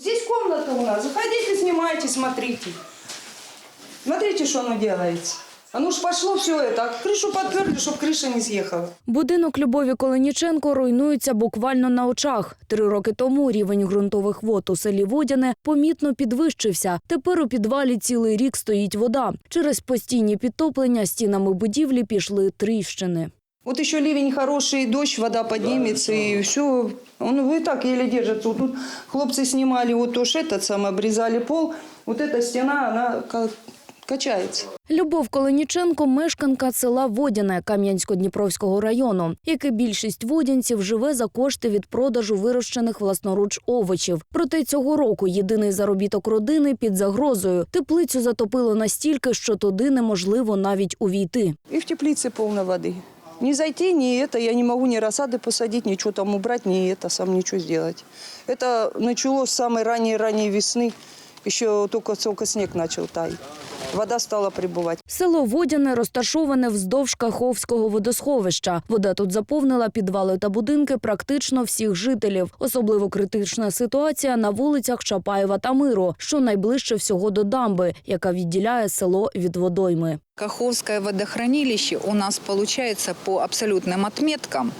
Здесь комната у нас. Заходите, снимайте, смотрите. Смотрите, что оно делается. Оно ж пошло все это. А крышу подперли, чтобы крыша не съехала. Будинок Любові Коленіченко руйнується буквально на очах. Три роки тому рівень ґрунтових вод у селі Водяне помітно підвищився. Тепер у підвалі цілий рік стоїть вода. Через постійні підтоплення стінами будівлі пішли тріщини. Вот еще ливень хороший, дождь, вода поднимется, и все. Он и так еле держится. Вот тут хлопцы снимали вот тоже этот сам, обрезали пол. Вот эта стена, она ка- качается. Любов Коленіченко – мешканка села Водяне Кам'янсько-Дніпровського району, як і більшість водянців живе за кошти від продажу вирощених власноруч овочів. Проте цього року єдиний заробіток родини під загрозою. Теплицю затопило настільки, що туди неможливо навіть увійти. И в теплице полно воды. Не зайти, ни это, я не могу ни рассады посадить, ничего там убрать, ни это, сам ничего сделать. Это началось с самой ранней-ранней весны. Еще только-только снег начал таять. Вода стала прибывать. Село Водяне розташоване вздовж Каховського водосховища. Вода тут заповнила підвали та будинки практично всіх жителів. Особливо критична ситуація на вулицях Чапаєва та Миру, що найближче всього до дамби, яка відділяє село від водойми. Каховское водохранилище у нас получается по абсолютным отметкам,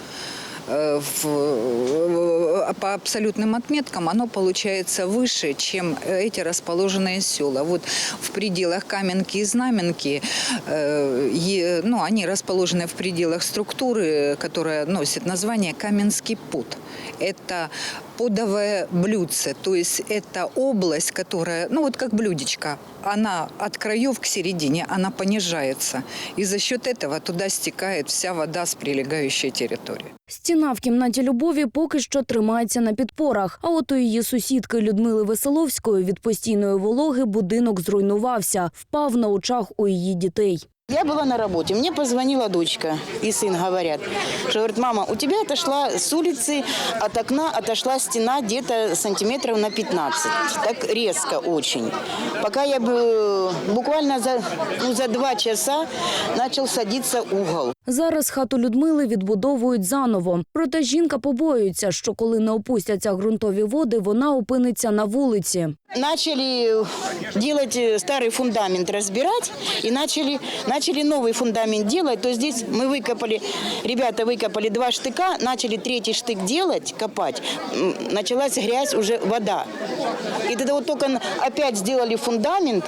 э, в- э, по абсолютным отметкам оно получается выше, чем эти расположенные села. Вот в пределах Каменки и Знаменки, э, ну, они расположены в пределах структуры, которая носит название Каменский пут. Это подовое блюдце, то есть это область, которая, ну вот как блюдечко, она от краев к середине, она понижается. И за счет этого туда стекает вся вода с прилегающей территории. Стіна в кімнаті Любові поки що тримається на підпорах. А от у її сусідки Людмили Веселовської від постійної вологи будинок зруйнувався, впав на очах у її дітей. Я была на работе, мне позвонила дочка и сын, говорят, что говорит, мама, у тебя отошла с улицы, от окна отошла стена где-то сантиметров на 15, так резко очень. Пока я бы, буквально за, ну, за два часа начал садиться угол. Зараз хату Людмили відбудовують заново. Проте жінка побоюється, що коли не опустяться ґрунтові води, вона опиниться на вулиці. Начали делать э, старый фундамент, разбирать, и начали, начали новый фундамент делать. То здесь мы выкопали, ребята выкопали два штыка, начали третий штык делать, копать. М, Началась грязь, уже вода. И тогда вот только н- опять сделали фундамент,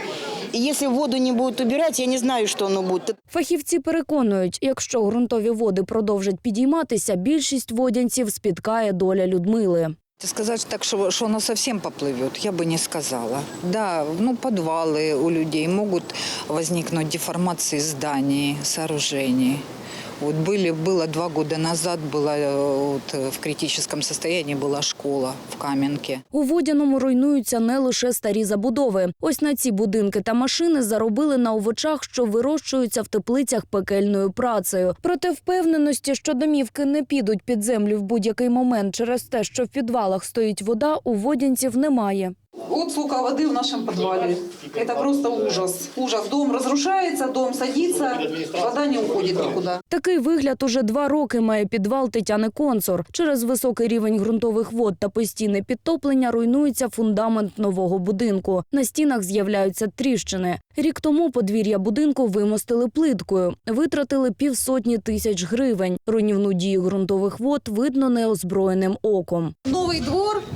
и если воду не будут убирать, я не знаю, что оно будет. Фахівці переконують, якщо ґрунтові води продовжать підійматися, більшість водянців спіткає доля Людмили. Сказать так, что, что оно совсем поплывет, я бы не сказала. Да, ну подвалы у людей могут возникнуть деформации зданий, сооружений. Вот были, было два года назад, была э, вот, э, в критическом состоянии была школа в Каменке. У водяному руйнуються не лише старі забудови. Ось на ці будинки та машини заробили на овочах, що вирощуються в теплицях пекельною працею. Проте впевненості, що домівки не підуть під землю в будь-який момент через те, що в підвалах стоїть вода, у водянців немає. Вот сколько воды в нашем подвале. Это просто ужас. Ужас. Дом разрушается, дом садится, вода не уходит никуда. Такий вигляд уже два роки має підвал Тетяни Концор. Через високий рівень ґрунтових вод та постійне підтоплення руйнується фундамент нового будинку. На стінах з'являються тріщини. Рік тому подвір'я будинку вимостили плиткою, витратили півсотні тисяч гривень. Руйнівну дію ґрунтових вод видно неозброєним оком. Новый двор, э,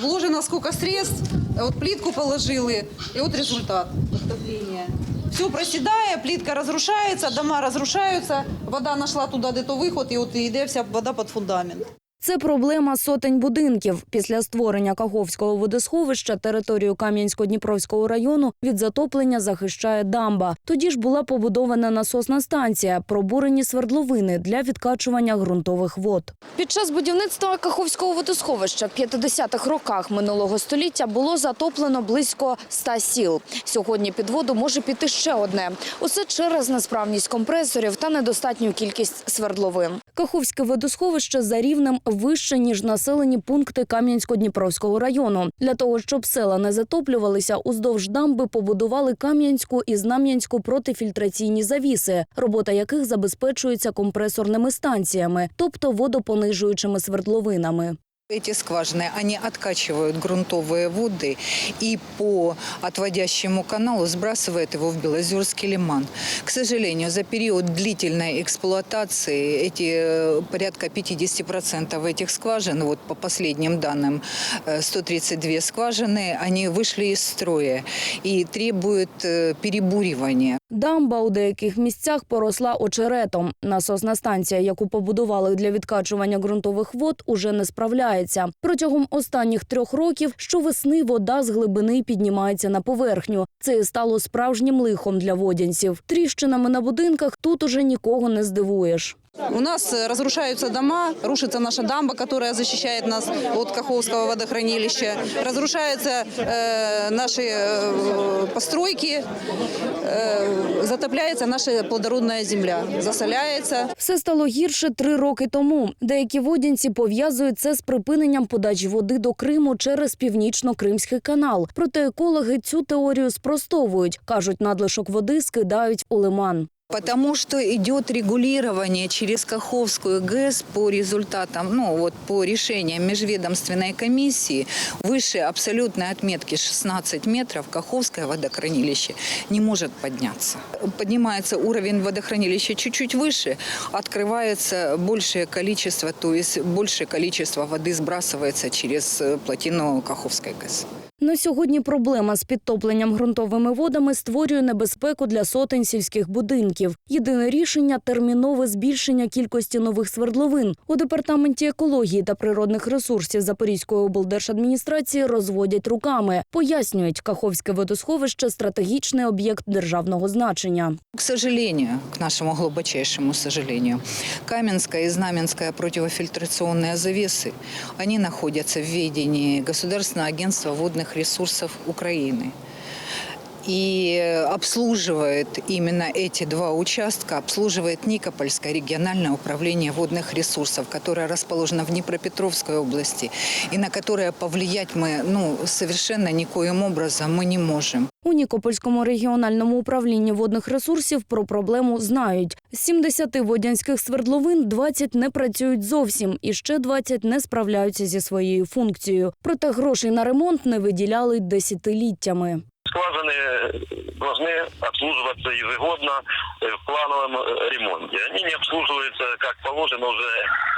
вложено сколько средств, э, вот плитку положили, и вот результат отопления. Все проседая, плитка разрушается, дома разрушаются, вода нашла туда где-то выход, и вот йде вся вода под фундамент. Це проблема сотень будинків. Після створення Каховського водосховища територію Кам'янсько-Дніпровського району від затоплення захищає дамба. Тоді ж була побудована насосна станція, пробурені свердловини для відкачування ґрунтових вод. Під час будівництва Каховського водосховища в 50-х роках минулого століття було затоплено близько 100 сіл. Сьогодні під воду може піти ще одне. Усе через несправність компресорів та недостатню кількість свердловин. Каховське водосховище за рівнем вище, ніж населені пункти Кам'янсько-Дніпровського району. Для того, щоб села не затоплювалися, уздовж дамби побудували Кам'янську і Знам'янську протифільтраційні завіси, робота яких забезпечується компресорними станціями, тобто водопонижуючими свердловинами. Эти скважины, они откачивают грунтовые воды и по отводящему каналу сбрасывают его в Белозерский лиман. К сожалению, за период длительной эксплуатации эти э, порядка 50% этих скважин, вот по последним данным, э, 132 скважины, они вышли из строя и требуют э, перебуривания. Дамба у деяких місцях поросла очеретом. Насосна станція, яку побудували для відкачування ґрунтових вод, уже не справляється. Протягом останніх трьох років щовесни вода з глибини піднімається на поверхню. Це стало справжнім лихом для водянців. Тріщинами на будинках тут уже нікого не здивуєш. У нас э, разрушаются дома, рушится наша дамба, которая защищает нас от Каховского водохранилища. Разрушаются э, наши э, постройки, э, затопляется наша плодородная земля, засоляется. Все стало гірше три роки тому. Деякі водянці пов'язують це з припиненням подачі води до Криму через північно-кримський канал. Проте екологи цю теорію спростовують. кажуть, надлишок води скидають у лиман. Потому что идет регулирование через Каховскую ГЭС по результатам, ну вот по решениям межведомственной комиссии выше абсолютной отметки 16 метров Каховское водохранилище не может подняться. Поднимается уровень водохранилища чуть-чуть выше, открывается большее количество, то есть большее количество воды сбрасывается через э, плотину Каховской ГЭС. На сьогодні проблема з підтопленням ґрунтовими водами створює небезпеку для сотень сільських будинків. Єдине рішення термінове збільшення кількості нових свердловин. У департаменті екології та природних ресурсів Запорізької облдержадміністрації розводять руками. Пояснюють, Каховське водосховище стратегічний об'єкт державного значення. К сожалению, к нашему глубочайшему сожалению, Каменская и Знаменская противофильтрационные завесы, они находятся в ведении Государственного агентства водных ресурсов Украины. И обслуживает именно эти два участка, обслуживает Никопольское региональное управление водных ресурсов, которое расположено в Днепропетровской области, и на которое повлиять мы ну, совершенно никоим образом мы не можем. У Нікопольському регіональному управлінні водних ресурсів про проблему знають. З 70 водянських свердловин 20 не працюють зовсім, і ще 20 не справляються зі своєю функцією. Проте грошей на ремонт не виділяли десятиліттями. Скважины должны обслуживаться ежегодно э, в плановом э, ремонте. Они не обслуживаются как положено уже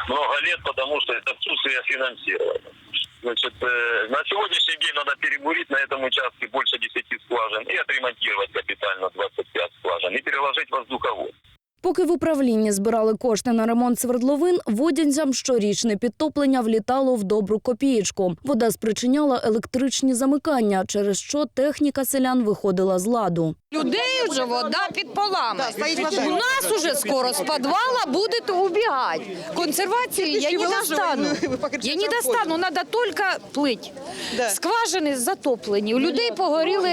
много лет, потому что это отсутствие финансирования. Значит, э, на сегодняшний день надо перебурить на этом участке больше 10 скважин и отремонтировать капитально 25 скважин и переложить воздуховод. Поки в управлінні збирали кошти на ремонт свердловин, водянцям щорічне підтоплення влітало в добру копієчку. Вода спричиняла електричні замикання, через що техніка селян виходила з ладу. Людей вже вода під полами. У нас уже скоро з підвала будуть убігати. Консервації я не достану. Я не достану, треба тільки плить. Скважини затоплені, у людей погоріли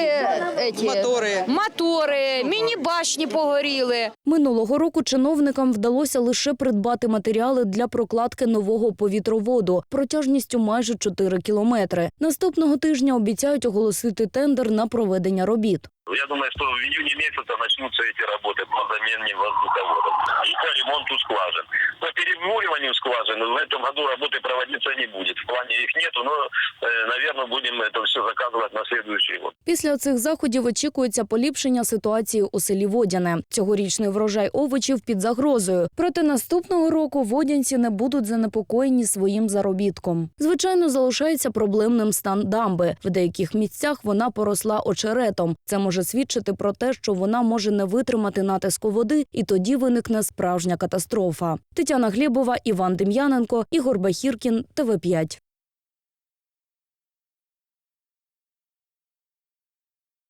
еті, Мотори. мотори, міні-башні погоріли. Минулого року чиновникам вдалося лише придбати матеріали для прокладки нового повітроводу протяжністю майже 4 кілометри. Наступного тижня обіцяють оголосити тендер на проведення робіт. Я думаю, что в июне месяце начнутся эти работы по замене воздуховодов и по ремонту скважин. По перебуриванию скважин в этом году работы проводиться не будет. В плане их нету, но, наверное, будем это все заказывать на следующий год. Після цих заходів очікується поліпшення ситуації у селі Водяне. Цьогорічний врожай овочів під загрозою. Проте наступного року водянці не будуть занепокоєні своїм заробітком. Звичайно, залишається проблемним стан дамби. В деяких місцях вона поросла очеретом. Це може свідчити про те, що вона може не витримати натиску води, і тоді виникне справжня катастрофа. Тетяна Глібова, Іван Дем'яненко, Ігор Бахіркін, ТВ 5